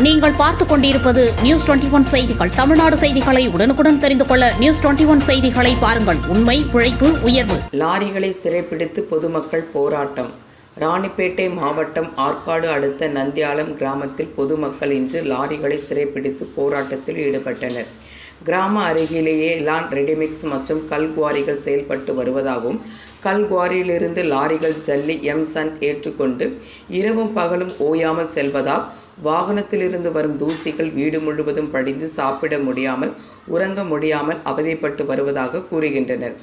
நீங்கள் பார்த்துக் கொண்டிருப்பது நியூஸ் டுவெண்டி ஒன் செய்திகள். தமிழ்நாடு செய்திகளை உடனுக்குடன் தெரிந்து கொள்ள நியூஸ் டுவெண்டி ஒன் செய்திகளை பாருங்கள். உண்மை உழைப்பு உயர்வு. லாரிகளை சிறைப்பிடித்து பொதுமக்கள் போராட்டம். ராணிப்பேட்டை மாவட்டம் ஆற்காடு அடுத்த நந்தியாலம் கிராமத்தில் பொதுமக்கள் இன்று லாரிகளை சிறைப்பிடித்து போராட்டத்தில் ஈடுபட்டனர். கிராம அருகிலேயே லான் ரெடிமிக்ஸ் மற்றும் கல்குவாரிகள் செயல்பட்டு வருவதாகவும் கல்குவாரியிலிருந்து லாரிகள் ஜல்லி எம்சன் ஏற்றுக்கொண்டு இரவும் பகலும் ஓயாமல் செல்வதால் வாகனத்திலிருந்து வரும் தூசிகள் வீடு முழுவதும் படிந்து சாப்பிட முடியாமல் உறங்க முடியாமல் அவதிப்பட்டு வருவதாக கூறுகின்றனர்.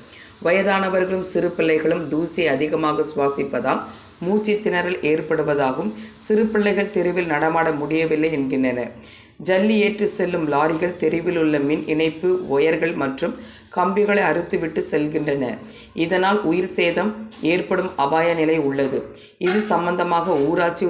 வயதானவர்களும் சிறு பிள்ளைகளும் தூசி அதிகமாக சுவாசிப்பதால் மூச்சு திணறல் ஏற்படுவதாகவும் சிறு பிள்ளைகள் தெருவில் நடமாட முடியவில்லை என்கின்றனர். ஜல்லி ஏற்றி செல்லும் லாரிகள் தெருவில் உள்ள மின் இணைப்பு ஒயர்கள் மற்றும் கம்பிகளை அறுத்துவிட்டு செல்கின்றன. இதனால் உயிர் சேதம் ஏற்படும் அபாய நிலை உள்ளது. இது சம்பந்தமாக ஊராட்சி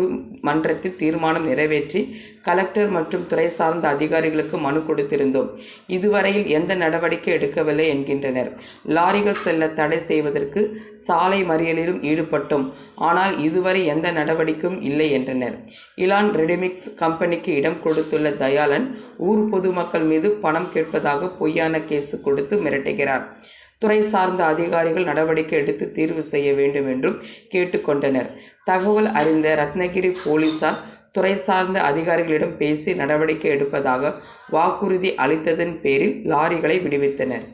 மன்றத்தில் தீர்மானம் நிறைவேற்றி கலெக்டர் மற்றும் துறை சார்ந்த அதிகாரிகளுக்கு மனு கொடுத்திருந்தோம். இதுவரையில் எந்த நடவடிக்கை எடுக்கவில்லை என்கின்றனர். லாரிகள் செல்ல தடை செய்வதற்கு சாலை மறியலிலும் ஈடுபட்டோம். ஆனால் இதுவரை எந்த நடவடிக்கையும் இல்லை என்றனர். இலான் ரெடிமிக்ஸ் கம்பெனிக்கு இடம் கொடுத்துள்ள தயாளன் ஊர் பொதுமக்கள் மீது பணம் கேட்பதாக பொய்யான கேஸ் கொடுத்து மிரட்டுகிறார். துறை சார்ந்த அதிகாரிகள் நடவடிக்கை எடுத்து தீர்வு செய்ய வேண்டும் என்றும் கேட்டுக்கொண்டனர் தகவல் அறிந்த ரத்னகிரி போலீசார் துறை சார்ந்த அதிகாரிகளிடம் பேசி நடவடிக்கை எடுப்பதாக வாக்குறுதி அளித்ததன் பேரில் லாரிகளை விடுவித்தனர்.